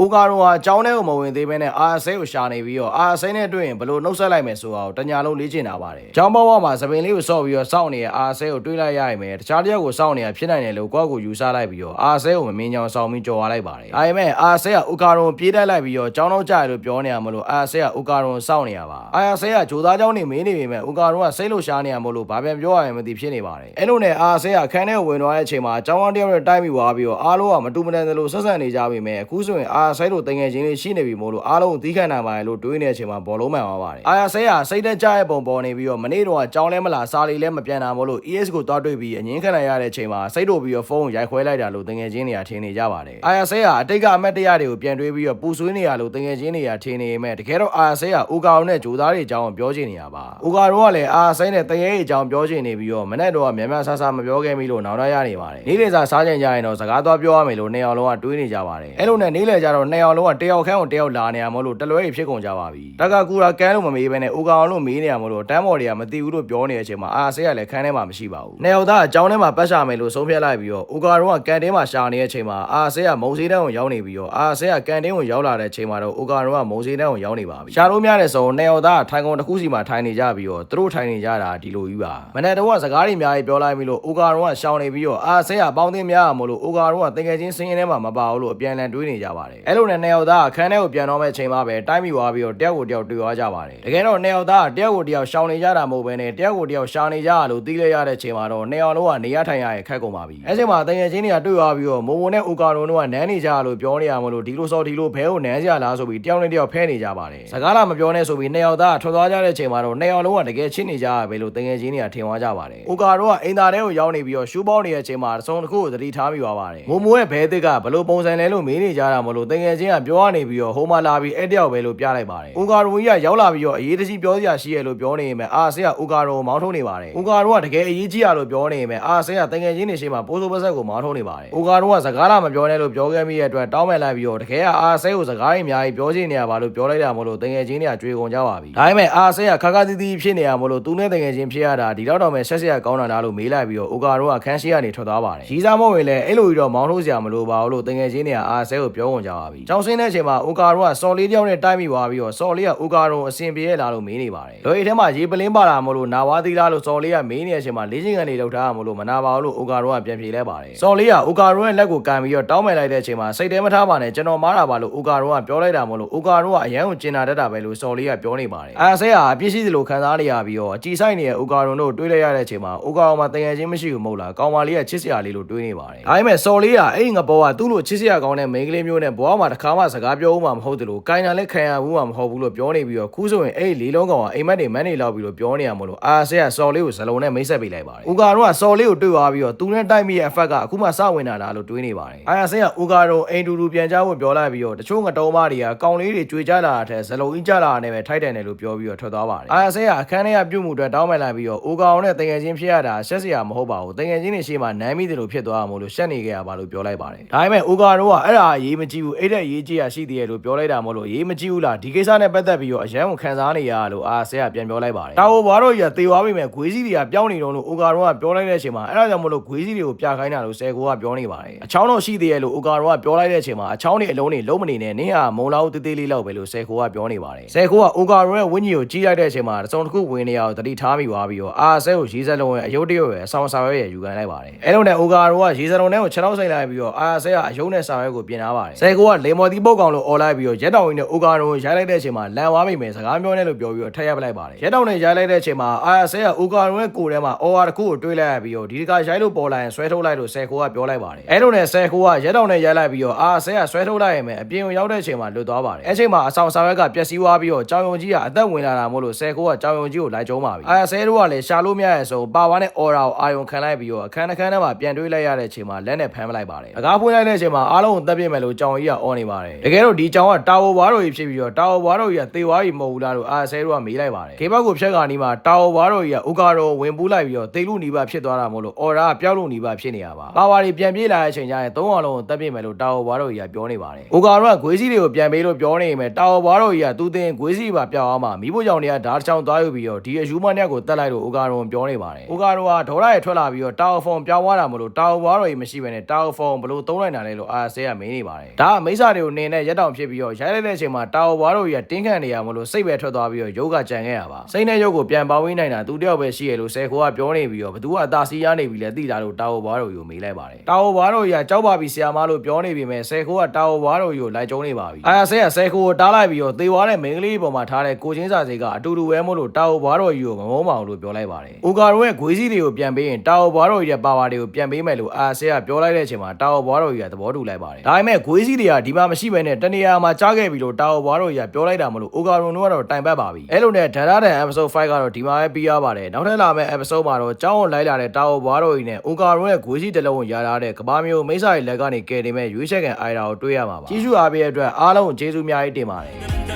အိုကာရောဟာအကြောင်းထဲကိုမဝင်သေးဘဲနဲ့အာဆဲကိုရှာနေပြီးတော့အာဆဲနဲ့တွေ့ရင်ဘလို့နှုတ်ဆက်လိုက်မယ်ဆိုတာကိုတညာလုံးလေ့ကျင့်တာပါတယ်။ကျောင်းဘဝမှာသပင်လေးကိုစော့ပြီးတော့စောင့်နေတဲ့အာဆဲကိုတွေးလိုက်ရရင်ပဲတခြားတစ်ယောက်ကိုစောင့်နေတာဖြစ်နိုင်တယ်လို့ကိုယ့်ကိုယူဆလိုက်ပြီးတော့အာဆဲကိုမမင်းချောင်ဆောင်ပြီးကြော်သွားလိုက်ပါတယ်။ဒါပေမဲ့အာဆဲကအိုကာရောပြေးတက်လိုက်ပြီးတော့ကျောင်းတော့ကြရလို့ပြောနေရမလို့အာဆဲကအိုကာရောစောင့်နေရပါ။အာဆဲကဂျိုသားကျောင်းနေမင်းနေပေမဲ့အိုကာရောကစိတ်လို့ရှားနေရမလို့ဘာပြန်ပြောရရင်မသိဖြစ်နေပါတယ်။အဲ့လိုနဲ့အာဆဲကခန်းထဲကိုဝင်သွားတဲ့အချိန်မှာကျောင်းတော်တယောက်နဲ့တိုက်မိသွားပြီးတော့အားလုံးကမတူမတန်သလိုဆက်ဆံနေကြပြီမဲ့အခုဆိုရင်အာဆဲတို့တငယ်ချင်းလေးရှိနေပြီမို့လို့အားလုံးကိုသီးခံနိုင်ပါတယ်လို့တွေးနေတဲ့အချိန်မှာဘောလုံးမှန်သွားပါတယ်။အာဆဲကစိတ်သက်ကြရဲ့ပုံပေါ်နေပြီးတော့မနေ့တော့ကျောင်းလဲမလားစာလီလဲမပြန်တာမို့လို့ ES ကိုတွားတွေ့ပြီးအငင်းခံနိုင်ရတဲ့အချိန်မှာစိတ်တို့ပြီးတော့ဖုန်းကိုရိုက်ခွဲလိုက်တာလို့တငယ်ချင်းတွေကထင်နေကြပါတယ်။အာဆဲကအတိတ်ကအမတ်တရတွေကိုပြန်တွေးပြီးတော့ပူဆွေးနေရလို့တငယ်ချင်းတွေကထင်နေမဲ့တကယ်တော့အာဆဲကအိုကာအောင်နဲ့ဂျိုသားတွေအကြောင်းပြောချင်နေရပါ။အိုကာတော့ကလည်းအာဆဲနဲ့တငယ်ရဲ့အကြောင်းပြောချင်နေပြီးတော့မနေ့တော့မြန်မြန်ဆဆမပြောခဲ့မိလို့နောက်တော့ရနေပါတယ်။နေ့လည်စာစားကြင်ကြရင်တော့စကားသွားပြောရမယ်လို့နှစ်ယောက်လုံးကတွေးနေကြပါတယ်။အဲ့လိုနဲ့နေ့လည်ကြတော့နှစ်ယောက်လုံးကတယောက်ခန်းကိုတယောက်လာနေရမလို့တလွဲကြီးဖြစ်ကုန်ကြပါပြီ။တက္ကကူရာကန်းလို့မမေးဘဲနဲ့အိုကောင်လို့မေးနေရမလို့တန်းမော်တွေကမသိဘူးလို့ပြောနေတဲ့အချိန်မှာအာဆေးကလည်းခန်းထဲမှာမရှိပါဘူး။နှစ်ယောက်သားအကြောင်းထဲမှာပတ်ရှာမယ်လို့ဆုံးဖြတ်လိုက်ပြီးတော့အိုကောင်ကကန်တင်းမှာရှာနေတဲ့အချိန်မှာအာဆေးကမုံစည်းတန်းကိုရောက်နေပြီးတော့အာဆေးကကန်တင်းကိုရောက်လာတဲ့အချိန်မှာတော့အိုကောင်ကမုံစည်းတန်းကိုရောက်နေပါပြီ။ရှာလို့များတဲ့ဆိုနှစ်ယောက်သားထိုင်ကုန်တစ်ခုစီမှာထိုင်နေကြပြီးတော့သူတို့ထိုင်နေကြတာဒီလိုကြီးပါ။မနေ့တော့စကားတွေအများကြီးပြောလိုက်ပြီးလို့အိုကောင်ကရှောင်နေပြီးတော့အာဆေးကပေါင်းတင်များမလို့အိုကောင်ကတကယ်ချင်းစင်းရင်ထဲမှာမပါဘူးလို့အပြန်အလှန်တွေးနေကြပါတယ်။အဲ့လိုနဲ့နှစ်ယောက်သားအခန်းထဲကိုပြန်တော့မဲ့ချိန်မှာပဲတိုက်မိသွားပြီးတော့တယောက်ကိုတယောက်တွေ့သွားကြပါတယ်တကယ်တော့နှစ်ယောက်သားတယောက်ကိုတယောက်ရှောင်နေကြတာမဟုတ်ဘဲနဲ့တယောက်ကိုတယောက်ရှာနေကြရလို့တီးလိုက်ရတဲ့ချိန်မှာတော့နှစ်ယောက်လုံးကနေရထိုင်ရရဲ့ခက်ကုန်ပါပြီအဲချိန်မှာတကယ်ချင်းတွေကတွေ့သွားပြီးတော့မိုးမိုနဲ့အိုကာတို့ကနန်းနေကြလို့ပြောနေရမလို့ဒီလိုစောဒီလိုဘဲကိုနန်းကြလားဆိုပြီးတယောက်နဲ့တယောက်ဖဲနေကြပါတယ်စကားလာမပြောနဲ့ဆိုပြီးနှစ်ယောက်သားထွက်သွားကြတဲ့ချိန်မှာတော့နှစ်ယောက်လုံးကတကယ်ချင်းနေကြရပဲလို့တကယ်ချင်းတွေကထင်သွားကြပါတယ်အိုကာတို့ကအိမ်သားထဲကိုရောက်နေပြီးတော့ရှူးပေါင်းနေတဲ့ချိန်မှာသုံးတစ်ခုကိုသတိထားမိသွားပါတယ်မိုးမိုရဲ့ဘဲသစ်ကဘလို့ပုံစံလဲလို့မေးနေကြတာမလို့တကယ်ချင်းကပြောရနေပြီးတော့ဟိုမှာလာပြီးအဲ့တယောက်ပဲလို့ပြလိုက်ပါတယ်အိုကာရိုကြီးကရောက်လာပြီးတော့အရေးတကြီးပြောစရာရှိရလို့ပြောနေရင်ပဲအာဆေကအိုကာရိုမောင်းထုံးနေပါတယ်အိုကာရိုကတကယ်အရေးကြီးရလို့ပြောနေရင်ပဲအာဆေကတကယ်ချင်းနေရှိမှပိုးစိုးပတ်ဆက်ကိုမောင်းထုံးနေပါတယ်အိုကာရိုကစကားလာမပြောနဲ့လို့ပြောခဲ့မိတဲ့အတွက်တောင်းပန်လိုက်ပြီးတော့တကယ်ကအာဆေကိုစကားတွေအများကြီးပြောချင်နေရပါလို့ပြောလိုက်တာမလို့တကယ်ချင်းတွေကကြွေကုန်ကြပါပြီဒါပေမဲ့အာဆေကခါခါတီးတီးဖြစ်နေရမလို့သူနဲ့တကယ်ချင်းဖြစ်ရတာဒီတော့တော့ပဲဆက်ဆက်ရကောင်းတာလားလို့မေးလိုက်ပြီးတော့အိုကာရိုကခန်းရှိကနေထွက်သွားပါတယ်ရီစားမော့ဝင်လည်းအဲ့လိုကြီးတော့မောင်းထုတ်စရာမလိုပါဘူးလို့တကယ်ချင်းတွေကအာဆေကိုပြောကုန်ကြပါပြီကြောင်စင်းတဲ့အချိန်မှာအိုကာရိုကစော်လေးတယောက်နဲ့တိုက်မိသွားပြီးတော့စော်လေးကအိုကာရိုအဆင်ပြေရလားလို့မေးနေပါတယ်လွယ်ထဲမှာရေပလင်းပါလာမလို့နာဝါသီလားလို့စော်လေးကမေးနေတဲ့အချိန်မှာလေးချင်းကန်တွေလောက်ထားမလို့မနာပါဘူးလို့အိုကာရိုကပြန်ပြေလဲပါတယ်စော်လေးကအိုကာရိုရဲ့လက်ကိုကန်ပြီးတော့တောင်းပန်လိုက်တဲ့အချိန်မှာစိတ်ထဲမထားပါနဲ့ကျွန်တော်မားတာပါလို့အိုကာရိုကပြောလိုက်တာမလို့အိုကာရိုကအရန်ကိုကျင်နာတတ်တာပဲလို့စော်လေးကပြောနေပါတယ်အာဆဲကအပြစ်ရှိသလိုခံစားနေရပြီးတော့အကြည်ဆိုင်နေတဲ့အိုကာရိုတို့တွေးလိုက်ရတဲ့အချိန်မှာအိုကာရိုမှာတကယ်ချင်းမရှိဘူးမဟုတ်လားကောင်မလေးကချစ်စရာလေးလို့တွေးနေပါတယ်ဒါပေမဲ့စော်လေးကအဲ့ဒီငဘောကသူ့လိုချစ်စရာကောင်းတဲ့မိန်းကလေးမျိုးနဲ့ဘဝမှာတစ်ခါမှစကားပြောဦးမှာမဟုတ်တယ်လို့ကိုင်နာလည်းခံရဘူးမှာမဟုတ်ဘူးလို့ပြောနေပြီးတော့ခုဆိုရင်အဲ့ဒီလေးလုံးကောင်ကအိမ်မက်တွေမန်းနေလောက်ပြီးတော့ပြောနေရမလို့အာဆဲကစော်လေးကိုဇလုံးနဲ့မိတ်ဆက်ပေးလိုက်ပါတယ်။ဦးကာတော့ကစော်လေးကိုတွေ့သွားပြီးတော့သူနဲ့တိုက်မိရဲ့အဖက်ကအခုမှစဝင်လာတာလို့တွေးနေပါတယ်။အာဆဲကဦးကာတော့အိမ်တူတူပြန်ကြဖို့ပြောလိုက်ပြီးတော့တချို့ငတုံးမတွေကကောင်လေးတွေကြွေကြလာတဲ့ဇလုံးကြီးကြလာတဲ့ပဲထိုက်တယ်လို့ပြောပြီးတော့ထွက်သွားပါတယ်။အာဆဲကအခန်းထဲကပြုတ်မှုအတွက်တောင်းပန်လိုက်ပြီးတော့ဦးကောင်နဲ့တငယ်ချင်းဖြစ်ရတာရှက်စရာမဟုတ်ပါဘူး။တငယ်ချင်းတွေရှေ့မှာနမ်းမိတယ်လို့ဖြစ်သွားမှာလို့ရှက်နေကြရပါလို့ပြောလိုက်ပါတယ်။ဒါပေမဲ့ဦးကာတော့ကအဲ့ဒါအရေးမကြီးဘူးအဲ့တဲ့ရေးကြီးရရှိသေးတယ်လို့ပြောလိုက်တာမို့လို့အရေးမကြီးဘူးလားဒီကိစ္စနဲ့ပတ်သက်ပြီးတော့အရန်ကိုခံစားနေရလို့အာဆဲကပြန်ပြောလိုက်ပါတယ်။တာဝဘာတို့ရသေသွားပြီမဲ့ဂွေးစီတွေကပြောင်းနေတော့လို့အိုကာရောကပြောလိုက်တဲ့အချိန်မှာအဲ့ဒါကြောင့်မလို့ဂွေးစီတွေကိုပြခိုင်းတာလို့ဆယ်ကိုကပြောနေပါတယ်အချောင်းတော့ရှိသေးရဲ့လို့အိုကာရောကပြောလိုက်တဲ့အချိန်မှာအချောင်းတွေအလုံးတွေလုံးမနေနဲ့နင်းဟာမုံလောက်တေးသေးလေးလောက်ပဲလို့ဆယ်ကိုကပြောနေပါတယ်ဆယ်ကိုကအိုကာရောရဲ့ဝင်းကြီးကိုကြီးလိုက်တဲ့အချိန်မှာတစုံတစ်ခုဝင်နေရအောင်တတိထားမိသွားပြီးတော့အာဆဲကိုရေးစက်လုံးရဲ့အယုတ်တရုတ်ရဲ့အဆောင်ဆောင်ရွက်ရဲ့ယူခံလိုက်ပါတယ်အဲ့လိုနဲ့အိုကာရောကရေးစက်လုံးထဲကိုခြေထောက်ဆိုင်လိုက်ပြီးတော့အာဆဲကအယုတ်နဲ့ဆောင်ရွက်ကိုပြင်ထားပါတယ်ဆယ်ကိုကလေမော်တီပုတ်ကောင်လို့អော်လိုက်ပြီးတော့ရက်တောင်ကြီးနဲ့အိုကာရောကိုရိုက်လိုက်တဲ့အချိန်မှာလန်သွားမိမယ်စကားပြောနေလို့ပြောပြီးတော့ထက်ရပလိုက်ပါတယ်ရက်တောင်နဲ့ရိုက်လိုက်တဲ့အချိန်မှာအာဆဲကအိုကာရောရဲ့ကိုယ်ထဲမှာအော်အာတစ်ခုကိုတွေးလိုက်ရပြီးတော့ဒီတကရိုက်လို့ပေါ်လာရင်ဆွဲထုတ်လိုက်လို့ဆယ်ကိုကပြောလိုက်ပါတယ်အဲ့လိုနဲ့ဆယ်ကိုကရက်တောင်နဲ့ရိုက်လိုက်ပြီးတော့အာဆဲကဆွဲထုတ်လိုက်ရင်ပဲအပြင်ကိုရောက်တဲ့အချိန်မှာလွတ်သွားပါတယ်အဲ့ချိန်မှာအဆောင်ဆောင်ရွက်ကပျက်စီးသွားပြီးတော့ကြောင်ယုံကြီးကအသက်ဝင်လာတာမို့လို့ဆယ်ကိုကကြောင်ယုံကြီးကိုလိုက်ကျုံးပါပြီအာဆဲတို့ကလည်းရှာလို့မရရဲ့ဆိုပါဝါနဲ့အော်ရာကိုအာယုံခံလိုက်ပြီးတော့အခန်းတစ်ခန်းထဲမှာပြန်တွေးလိုက်ရတဲ့အချိန်မှာလက်နဲ့ဖမ်းပလိုက်ပါတယ်အကားဖွင့်လိုက်တဲ့အချိန်မှာအားလုံးကိုတက်ပြစ်မယ်လို့ကြောင်ကြီးကအော်နေပါတယ်တကယ်တော့ဒီကြောင်ကတာဝဘွားတော်ကြီးဖြစ်ပြီးတော့တာဝဘွားတော်ကြီးကသေသွားပြီမဟုတ်ဘူးလားလို့အာဆဲတို့ကမေးလိုက်ပါတယ်ခေဘက်ကိုဖြက်ကနီးမှာတာဝဘွားတော်ကြီးကဥကာတော်ဝင်ပူးလိုက်ပြီးတော့သေလူနီးပါဖြစ်သွားတာမို့လို့အော်ရာကပျောက်လို့နီးပါဖြစ်နေရပါပါဝါတွေပြန်ပြေးလာတဲ့အချိန်ကျရင်သုံးအောင်လုံးကိုတက်ပြစ်မယ်လို့တာဝဘွားတော်ကြီးကပြောနေပါတယ်ဥကာတော်ကဂွေးစီတွေကိုပြန်ပေးလို့ပြောနေမယ်တာဝဘွားတော်ကြီးကသူတင်ဂွေးစီပါပျောက်အောင်မှာမိဖို့ကြောင့်တွေကဓာတ်ချောင်းသွားယူပြီးတော့ဒီအယူမနဲ့ကိုတက်လိုက်လို့ဥကာတော်ပြောနေပါတယ်ဥကာတော်ကဒေါ်လာရဲ့ထွက်လာပြီးတော့တာဝဖုံပြောင်းသွားတာမို့လို့တာဝဘွားတော်ကြီးမရှိဘဲနဲ့တာဝဖုံဘလို့သုံးလိုက်တာလဲလို့အာဆဲကမင်းနေပါတယ်ဒါကမမိစ္ဆာတွေကိုနင်းနဲ့ရက်တောင်ဖြစ်ပြီးတော့ရိုက်လိုက်တဲ့အချိန်မှာတာဝဘွားတို့ကြီးကတင်းခန့်နေရမလို့စိတ်ပဲထွက်သွားပြီးတော့ရုပ်ကကြံခဲ့ရပါစိတ်နဲ့ရုပ်ကိုပြန်ပေါင်းဝေးနိုင်တာသူတယောက်ပဲရှိရလို့ဆယ်ခိုးကပြောနေပြီးတော့ဘသူကအသာစီးရနေပြီလဲသိတာလို့တာဝဘွားတို့ကြီးကိုမေးလိုက်ပါတယ်တာဝဘွားတို့ကြီးကကြောက်ပါပြီဆရာမလို့ပြောနေပြီမဲ့ဆယ်ခိုးကတာဝဘွားတို့ကြီးကိုလိုက်ကျုံးနေပါပြီအာရဆဲကဆယ်ခိုးကိုတားလိုက်ပြီးတော့သေသွားတဲ့မိန်းကလေးပေါ်မှာထားတဲ့ကိုချင်းစာစိတ်ကအတူတူပဲမို့လို့တာဝဘွားတို့ကြီးကိုမမုန်းပါဘူးလို့ပြောလိုက်ပါတယ်။အိုကာတို့ရဲ့ဂွေးစည်းတွေကိုပြန်ပေးရင်တာဝဘွားတို့ကြီးရဲ့ပါဝါတွေကိုပြန်ပေးမယ်လို့အာဆဲကပြောလိုက်တဲ့အချိန်မှာတာဝဘွားတို့ကြီးကသဘောတူလိုက်ပါတယ်။ဒါပေမဲ့ဂွေးစည်းတွေကဒီမှာမရှိဘဲနဲ့တနေရာမှာကြားခဲ့ပြီလို့တာဝဘွားတို့ကြီးကပြောလိုက်တာမလို့အိုကာတို့တို့ကတော့တိုင်ပတ်ပါပြီ။အဲ့လိုနဲ့ဒန်ဒါဒန် episode 5ကတော့ဒီမှာပဲပြီးရပါတယ်။နောက်ထပ်လာမယ့် episode မှာတော့ကြောင်းအောင်လိုက်လာတဲ့တာဝဘွားတို့ကြီးနဲ့အိုကာတို့ရဲ့ဂွေးစည်းတစ်လုံးကိုရထားတဲ့ကဘာမျိုးမိစ္ဆာရဲ့လက်ကနေကယ်တင်မဲ့ရွေးချက်ခံအိုင်တာကိုတွေ့ရမှာပါ။ကြီးစုအားပေးတဲ့အတွက်အားလုံးကိုကျေးဇူးအများကြီးတင်ပါတယ်။